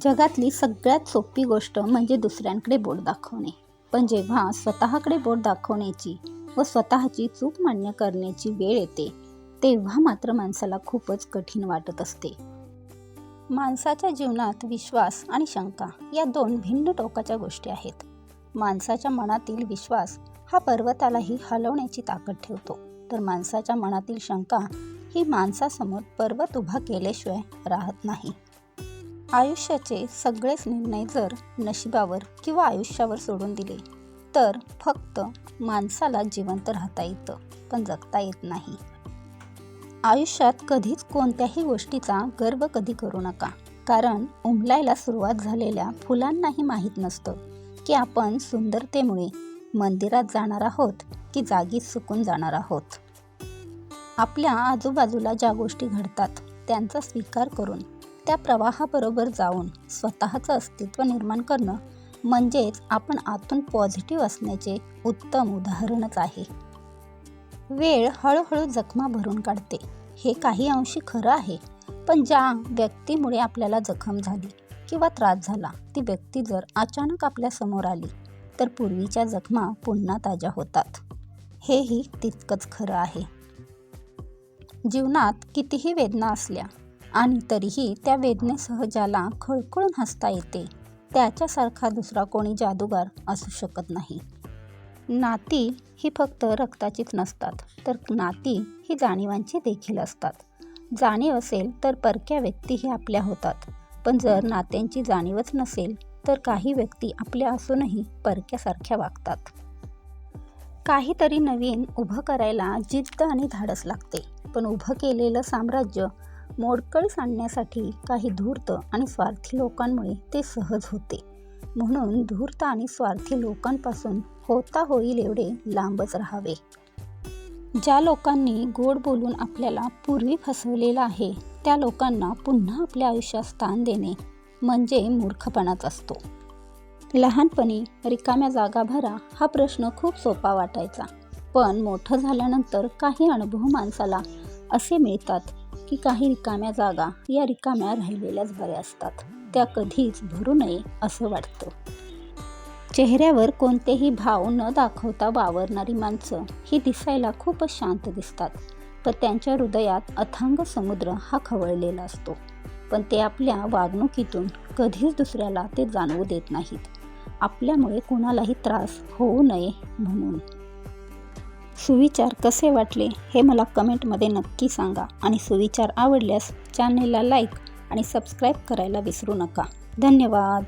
जगातली सगळ्यात सोपी गोष्ट म्हणजे दुसऱ्यांकडे बोट दाखवणे. पण जेव्हा स्वतःकडे बोट दाखवण्याची व स्वतःची चूक मान्य करण्याची वेळ येते तेव्हा मात्र माणसाला खूपच कठीण वाटत असते. माणसाच्या जीवनात विश्वास आणि शंका या दोन भिन्न टोकाच्या गोष्टी आहेत. माणसाच्या मनातील विश्वास हा पर्वतालाही हलवण्याची ताकद ठेवतो. तर माणसाच्या मनातील शंका ही माणसासमोर पर्वत उभा केल्याशिवाय राहत नाही. आयुष्याचे सगळेच निर्णय जर नशिबावर किंवा आयुष्यावर सोडून दिले तर फक्त माणसाला जिवंत राहता येतं पण जगता येत नाही. आयुष्यात कधीच कोणत्याही गोष्टीचा गर्व कधी करू नका. कारण उमलायला सुरुवात झालेल्या फुलांनाही माहीत नसतं की आपण सुंदरतेमुळे मंदिरात जाणार आहोत की जागी सुकून जाणार आहोत. आपल्या आजूबाजूला ज्या गोष्टी घडतात त्यांचा स्वीकार करून त्या प्रवाहाबरोबर जाऊन स्वतःचं अस्तित्व निर्माण करणं म्हणजेच आपण आतून पॉझिटिव्ह असण्याचे उत्तम उदाहरणच आहे. वेळ हळूहळू जखमा भरून काढते. हे काही अंशी खरं आहे पण ज्या व्यक्तीमुळे आपल्याला जखम झाली किंवा त्रास झाला ती व्यक्ती जर अचानक आपल्यासमोर आली तर पूर्वीच्या जखमा पुन्हा ताज्या होतात. हेही तितकंच खरं आहे. जीवनात कितीही वेदना असल्या आणि तरीही त्या वेदनेसह ज्याला खळखळून हसता येते त्याच्यासारखा दुसरा कोणी जादूगार असू शकत नाही. नाती ही फक्त रक्ताचीच नसतात तर नाती ही जाणीवांची देखील असतात. जाणीव असेल तर परक्या व्यक्तीही आपल्या होतात पण जर नात्यांची जाणीवच नसेल तर काही व्यक्ती आपल्या असूनही परक्यासारख्या वागतात. काहीतरी नवीन उभं करायला जिद्द आणि धाडस लागते पण उभं केलेलं साम्राज्य मोडकळीस आणण्यासाठी काही धूर्त आणि स्वार्थी लोकांमुळे ते सहज होते. म्हणून धूर्त आणि स्वार्थी लोकांपासून होता होईल एवढे लांबच राहावे. ज्या लोकांनी गोड बोलून आपल्याला पूर्वी फसवलेलं आहे त्या लोकांना पुन्हा आपल्या आयुष्यात स्थान देणे म्हणजे मूर्खपणाच असतो. लहानपणी रिकाम्या जागा भरा हा प्रश्न खूप सोपा वाटायचा. पण मोठं झाल्यानंतर काही अनुभव माणसाला असे मिळतात की काही रिकाम्या जागा या रिकाम्या राहिलेल्याच बऱ्या असतात. त्या कधीच भरू नये असं वाटतं. चेहऱ्यावर कोणतेही भाव न दाखवता वावरणारी माणसं ही दिसायला खूपच शांत दिसतात. पण त्यांच्या हृदयात अथांग समुद्र हा खवळलेला असतो. पण ते आपल्या वागणुकीतून कधीच दुसऱ्याला ते जाणवू देत नाहीत. आपल्यामुळे कोणालाही त्रास होऊ नये म्हणून. सुविचार कसे वाटले हे मला कमेंटमध्ये नक्की सांगा आणि सुविचार आवडल्यास चॅनेलला लाईक आणि सबस्क्राईब करायला विसरू नका. धन्यवाद.